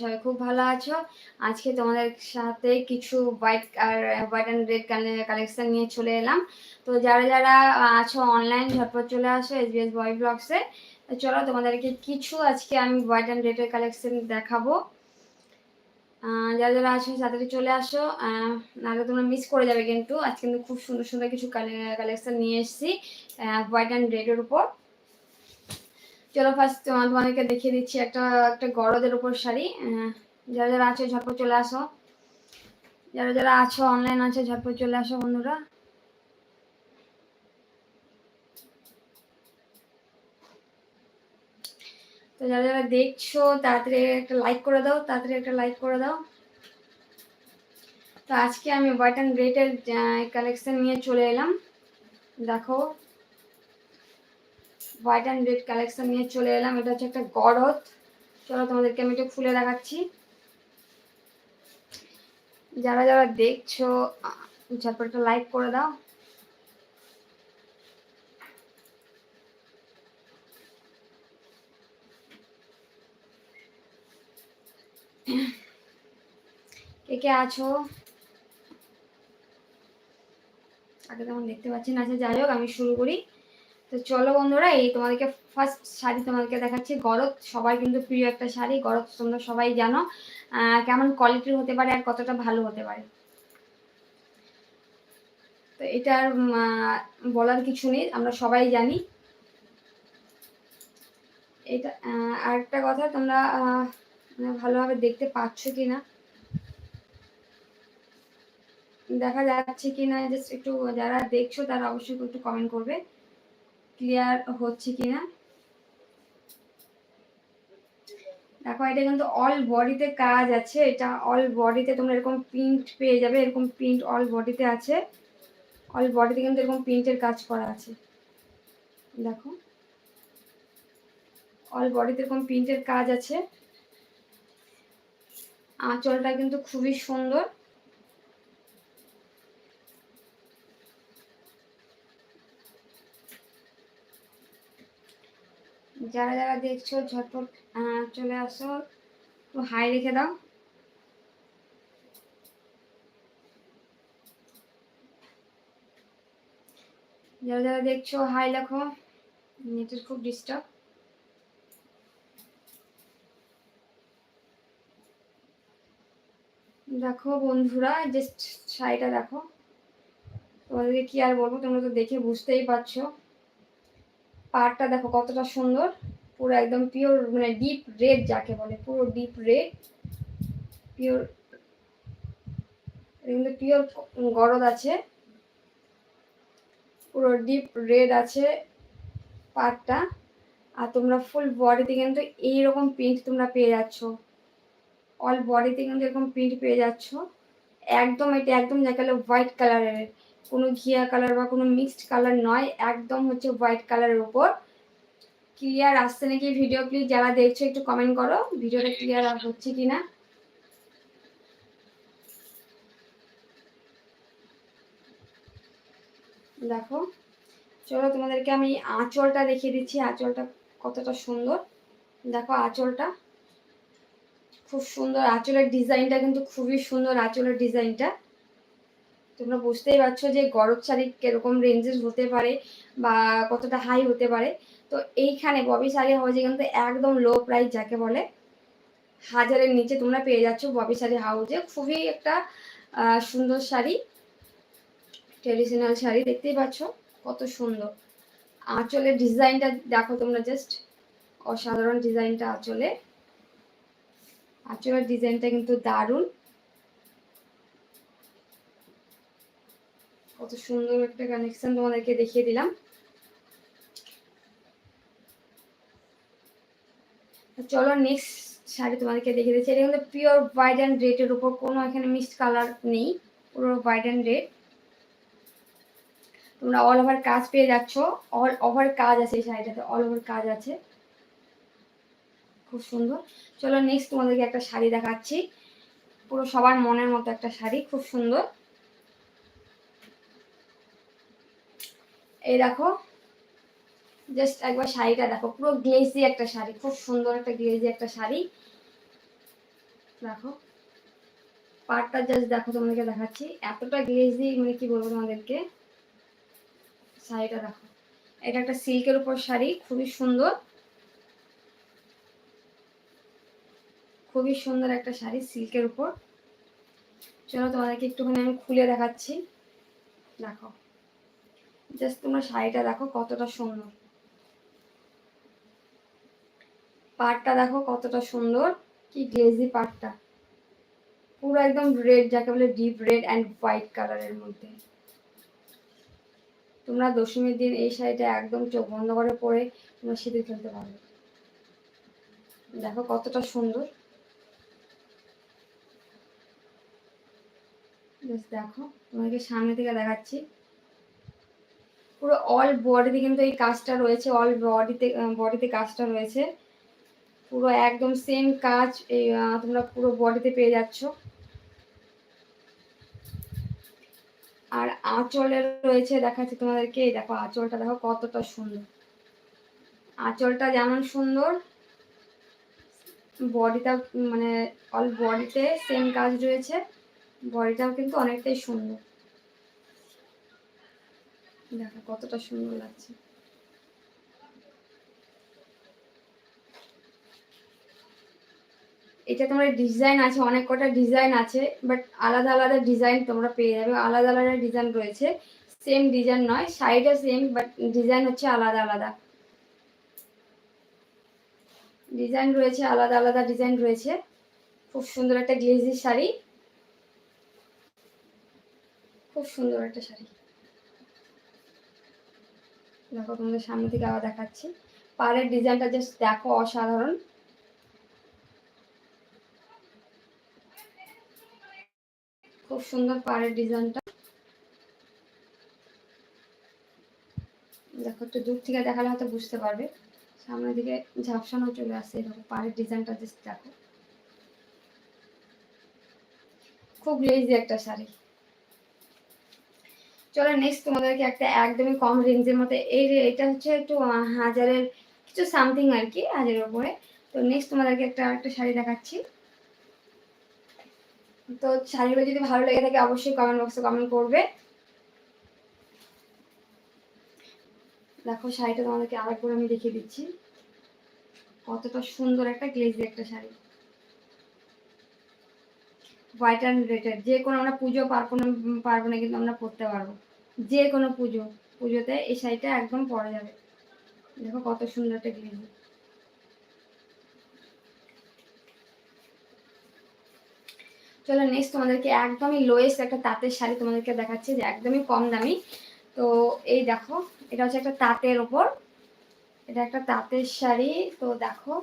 সবাই খুব ভালো আছো। আজকে তোমাদের সাথে কিছু হোয়াইট আর হোয়াইট অ্যান্ড রেড কালেকশন নিয়ে চলে এলাম। তো যারা যারা আছো অনলাইন ঝটপট চলে আসো এস বি এস বয় ব্লগসে চলো তোমাদেরকে কিছু আজকে আমি হোয়াইট অ্যান্ড রেডের কালেকশন দেখাবো। যারা যারা আছো তাড়াতাড়ি চলে আসো। নাহলে তোমরা মিস করে যাবে কিন্তু। আজকে কিন্তু খুব সুন্দর সুন্দর কিছু কালেকশন নিয়ে এসেছি হোয়াইট অ্যান্ড রেডের উপর। চলো ফার্স্ট তোমাদেরকে দেখিয়ে দিচ্ছি, একটা একটা গরদের উপর শাড়ি। যারা যারা আছো, ঝটপট চলে আসো। যারা যারা আছো অনলাইন আছে, ঝটপট চলে আসো বন্ধুরা। তো যারা যারা দেখছ, তাড়াতাড়ি একটা লাইক করে দাও, তাড়াতাড়ি একটা লাইক করে দাও। তো আজকে আমি হোয়াইট অ্যান্ড রেডের কালেকশন নিয়ে চলে এলাম। দেখো। হোয়াইট অ্যান্ড রেড কালেকশন নিয়ে চলে এলাম। এটা হচ্ছে একটা গরদ। চলো তোমাদেরকে আমি একটু খুলে দেখাচ্ছি। যারা যারা দেখছ ঝটপটটা লাইক করে দাও। কে কে আছো? আগে তেমন দেখতে পাচ্ছি না আচ্ছা যাই হোক, আমি শুরু করি। তো চলো বন্ধুরা, এই তোমাদেরকে ফার্স্ট শাড়ি তোমাদেরকে দেখাচ্ছি। গরত, সবাই কিন্তু প্রিয় একটা শাড়ি, গরত তোমরা সবাই জানো। কেমন কোয়ালিটির হতে পারে আর কতটা ভালো হতে পারে। তো এটার বলার কিছু নেই, আমরা সবাই জানি। এটা আরেকটা কথা, তোমরা মানে ভালোভাবে দেখতে পাচ্ছ কি না দেখা যাচ্ছে কি না জাস্ট একটু যারা দেখছ তারা অবশ্যই একটু কমেন্ট করবে। ক্লিয়ার হচ্ছে কিনা? দেখো, এটা কিন্তু অল বডিতে কাজ আছে। এটা অল বডিতে তোমরা এরকম প্রিন্ট পেয়ে যাবে। এরকম প্রিন্ট অল বডিতে আছে। অল বডিতে কিন্তু এরকম প্রিন্টের কাজ করা আছে। দেখো। অল বডিতে এরকম প্রিন্টের কাজ আছে। আঁচলটা কিন্তু খুবই সুন্দর। যারা যারা দেখছ, ঝটপট চলে আসো। একটু হাই রেখে দাও। যারা যারা দেখছ হাই লেখো। নেটের খুব ডিস্টার্ব দেখো বন্ধুরা জাস্ট শাড়িটা দেখো। তোমাদেরকে কি আর বলব? তোমরা তো দেখে বুঝতেই পারছ। পাড়টা দেখো কতটা সুন্দর। পুরো একদম পিওর মানে ডিপ রেড যাকে বলে, পুরো ডিপ রেড পিওর কিন্তু পিওর গরদ আছে। পুরো ডিপ রেড আছে পাটটা আর তোমরা ফুল বডিতে কিন্তু এইরকম প্রিন্ট তোমরা পেয়ে যাচ্ছ। অল বডিতে কিন্তু এরকম প্রিন্ট পেয়ে যাচ্ছ। একদম এটা একদম যাকে হোয়াইট কালারের কোনো ঘিয়া কালার বা কোনো মিক্সড কালার নয় একদম হচ্ছে হোয়াইট কালারের উপর। ক্লিয়ার আসছে নাকি ভিডিও প্লিজ যারা দেখছ একটু কমেন্ট করো। ভিডিওটা ক্লিয়ার হচ্ছে কি না দেখো চলো তোমাদেরকে আমি আঁচলটা দেখিয়ে দিচ্ছি। আঁচলটা কতটা সুন্দর। দেখো আঁচলটা। খুব সুন্দর। আঁচলের ডিজাইনটা কিন্তু খুবই সুন্দর আঁচলের ডিজাইনটা তোমরা বুঝতেই পারছ যে গরম শাড়ি কীরকম রেঞ্জের হতে পারে বা কতটা হাই হতে পারে। তো এইখানে ববি শাড়ি হাউজে কিন্তু একদম লো প্রাইস যাকে বলে, হাজারের নিচে তোমরা পেয়ে যাচ্ছ ববি শাড়ি হাউজে। খুবই একটা সুন্দর শাড়ি ট্রেডিশনাল শাড়ি, দেখতেই পাচ্ছ কত সুন্দর। আঁচলের ডিজাইনটা দেখো তোমরা জাস্ট অসাধারণ ডিজাইনটা আঁচলে। আঁচলের ডিজাইনটা কিন্তু দারুণ। কত সুন্দর একটা কানেকশন তোমাদেরকে দেখিয়ে দিলাম। চলো নেক্সট শাড়ি তোমাদেরকে দেখিয়ে দিচ্ছি। এটা কিন্তু পিওর হোয়াইট অ্যান্ড রেডের উপর, কোনো এখানে মিক্সড কালার নেই, পুরো হোয়াইট অ্যান্ড রেড তোমরা অল ওভার কাজ পেয়ে যাচ্ছ অল ওভার কাজ আছে এই শাড়িটাতে অল ওভার কাজ আছে। খুব সুন্দর। চলো নেক্সট তোমাদেরকে একটা শাড়ি দেখাচ্ছি। পুরো সবার মনের মতো একটা শাড়ি, খুব সুন্দর। এই দেখো জাস্ট একবার শাড়িটা দেখো, পুরো গ্লেজি একটা শাড়ি, খুব সুন্দর একটা গ্লেজি একটা শাড়ি। দেখো, পাটটা জাস্ট দেখো, তোমাদেরকে দেখাচ্ছি। এতটা গ্লেজি মানে কি বলব তোমাদেরকে? শাড়িটা দেখো, এটা একটা সিল্কের উপর শাড়ি, খুবই সুন্দর। খুবই সুন্দর একটা শাড়ি সিল্কের উপর। চলো তোমাদেরকে একটুখানি আমি খুলে দেখাচ্ছি। দেখো। জাস্ট তোমরা শাড়িটা দেখো কতটা সুন্দর। পাটটা দেখো কতটা সুন্দর, কি গ্লেজি পাটটা। পুরো একদম রেড যাকে বলে ডিপ রেড অ্যান্ড হোয়াইট কালারের মধ্যে। তোমরা দশমীর দিন এই শাড়িটা একদম চোখ বন্ধ করে পরে তোমরা শীতে খেলতে পারবে। দেখো কতটা সুন্দর। দেখো তোমাকে সামনে থেকে দেখাচ্ছি। পুরো অল বডিতে কিন্তু এই কাজটা রয়েছে অল বডিতে বডিতে কাজটা রয়েছে। পুরো একদম সেম কাজ, এই তোমরা পুরো বডিতে পেয়ে যাচ্ছ। আর আঁচলের রয়েছে, দেখাচ্ছি তোমাদেরকে, এই দেখো আঁচলটা, দেখো কতটা সুন্দর। আঁচলটা যেমন সুন্দর বডিটা মানে অল বডিতে সেম কাজ রয়েছে বডিটাও কিন্তু অনেকটাই সুন্দর। দেখো কতটা সুন্দর লাগছে। এটা তোমার ডিজাইন আছে, অনেক কটা ডিজাইন আছে বাট আলাদা আলাদা ডিজাইন তোমরা পেয়ে যাবে। আলাদা আলাদা ডিজাইন রয়েছে। সেম ডিজাইন নয় সাইডে সেম বাট ডিজাইন হচ্ছে আলাদা আলাদা। ডিজাইন রয়েছে, আলাদা আলাদা ডিজাইন রয়েছে। খুব সুন্দর একটা গ্লেজি শাড়ি। খুব সুন্দর একটা শাড়ি। দেখো তোমাদের সামনে থেকে আবার দেখাচ্ছি। পাড়ের ডিজাইনটা জাস্ট দেখো অসাধারণ। খুব সুন্দর পাড়ের ডিজাইনটা। দেখো একটু দূর থেকে দেখালে হয়তো বুঝতে পারবে। সামনের দিকে ঝাপসানো চলে আসছে এরকম পাড়ের ডিজাইনটা জাস্ট দেখো। খুব লেজি একটা শাড়ি। চলো নেক্সট তোমাদেরকে একটা একদমই কম রেঞ্জের মতো, এই যে এটা হচ্ছে একটু হাজারের কিছু সামথিং আর কি, হাজারের উপরে। তো নেক্সট তোমাদেরকে একটা একটা শাড়ি দেখাচ্ছি। তো শাড়িগুলো যদি ভালো লেগে থাকে অবশ্যই কমেন্ট বক্সে কমেন্ট করবে। দেখো শাড়িটা তোমাদেরকে আরেকবার আমি দেখিয়ে দিচ্ছি। কতটা সুন্দর একটা গ্লেজি একটা শাড়ি। হোয়াইট অ্যান্ড রেডের যে কোনো আমরা পুজো পার্বণ, পার্বণে কিন্তু আমরা পরতে পারব। যে কোনো পুজো, পুজোতে এই শাড়িটা একদম পরা যাবে। দেখো কত সুন্দর একটা গ্লেজি চলো নেক্সট তোমাদেরকে একদমই লোয়েস্ট একটা তাঁতের শাড়ি তোমাদেরকে দেখাচ্ছি যে একদমই কম দামি। তো এই দেখো, এটা হচ্ছে একটা তাঁতের ওপর। এটা একটা তাঁতের শাড়ি, তো দেখো।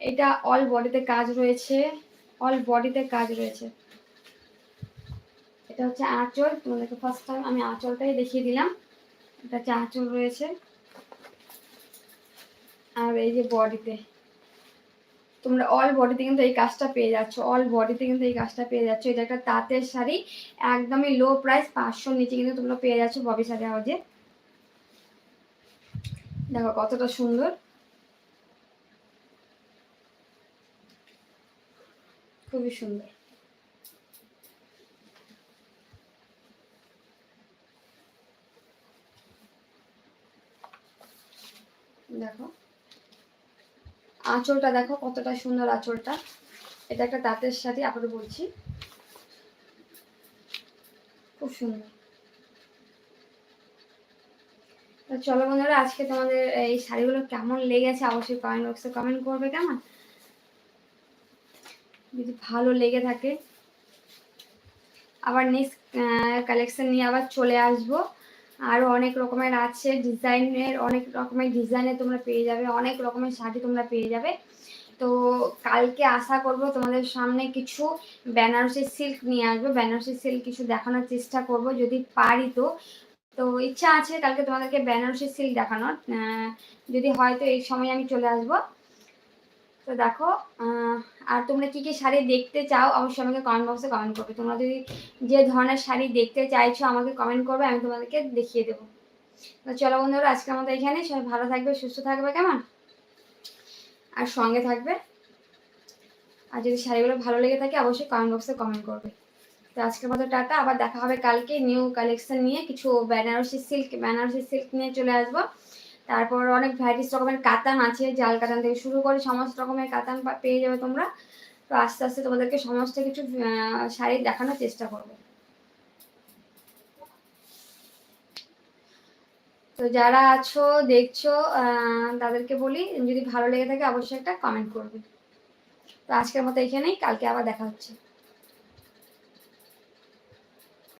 এটা অল বডিতে কাজ রয়েছে অল বডিতে কাজ রয়েছে। এটা হচ্ছে আঁচল, তোমাদেরকে ফার্স্ট টাইম আমি আঁচলটাই দেখিয়ে দিলাম। এটা হচ্ছে আঁচল রয়েছে। আর এই যে বডিতে, তোমরা অল বডিতে কিন্তু এই কাজটা পেয়ে যাচ্ছ অল বডিতে কিন্তু এই কাজটা পেয়ে যাচ্ছ। এটা একটা তাঁতের শাড়ি, একদমই লো প্রাইস পাঁচশোর নিচে কিন্তু তোমরা পেয়ে যাচ্ছ ববি শাড়ি হাউজে। দেখো কতটা সুন্দর। খুবই সুন্দর। আঁচলটা দেখো, কতটা সুন্দর আঁচলটা। এটা একটা তাঁতের সাথে আপনাদের বলছি। খুব সুন্দর। চলো বন্ধুরা, আজকে তোমাদের এই শাড়িগুলো কেমন লেগেছে অবশ্যই কমেন্ট বক্সে কমেন্ট করবে, কেমন? যদি ভালো লেগে থাকে। আবার নেক্সট কালেকশন নিয়ে আবার চলে আসব। আরও অনেক রকমের আছে ডিজাইনের, অনেক রকমের ডিজাইনে তোমরা পেয়ে যাবে, অনেক রকমের শাড়ি তোমরা পেয়ে যাবে। তো কালকে আশা করব তোমাদের সামনে কিছু বেনারসি সিল্ক নিয়ে আসব। বেনারসি সিল্ক কিছু দেখানোর চেষ্টা করব যদি পারি তো। তো ইচ্ছা আছে কালকে তোমাদেরকে বেনারসি সিল্ক দেখানোর। যদি হয় তো এই সময় আমি চলে আসব। তো দেখো আর তোমরা কি কি শাড়ি দেখতে চাও, অবশ্যই আমাকে কমেন্ট বক্সে কমেন্ট করবে। তোমরা যদি যে ধরনের শাড়ি দেখতে চাইছো, আমাকে কমেন্ট করবে, আমি তোমাদেরকে দেখিয়ে দেবো। তো চলো বন্ধুরা আজকে আমাদের এখানে সবাই ভালো থাকবে, সুস্থ থাকবে, কেমন? আর সঙ্গে থাকবে। আর যদি শাড়িগুলো ভালো লেগে থাকে, অবশ্যই কমেন্ট বক্সে কমেন্ট করবে। তো আজকের মতো টাটা, আবার দেখা হবে কালকে নিউ কালেকশন নিয়ে। কিছু বেনারসি সিল্ক বেনারসি সিল্ক নিয়ে চলে আসব। তারপর অনেক ভ্যারাইটিস রকমের কাতান আছে, জাল কাতান থেকে শুরু করে সমস্ত রকমের কাতান পেয়ে যাবে তোমরা। তো আস্তে আস্তে তোমাদেরকে সমস্ত কিছু শাড়ি দেখানোর চেষ্টা করব। তো যারা আছো, দেখছ তাদেরকে বলি, যদি ভালো লেগে থাকে অবশ্যই একটা কমেন্ট করবে। তো আজকের মতো এখানেই, কালকে আবার দেখা হচ্ছে।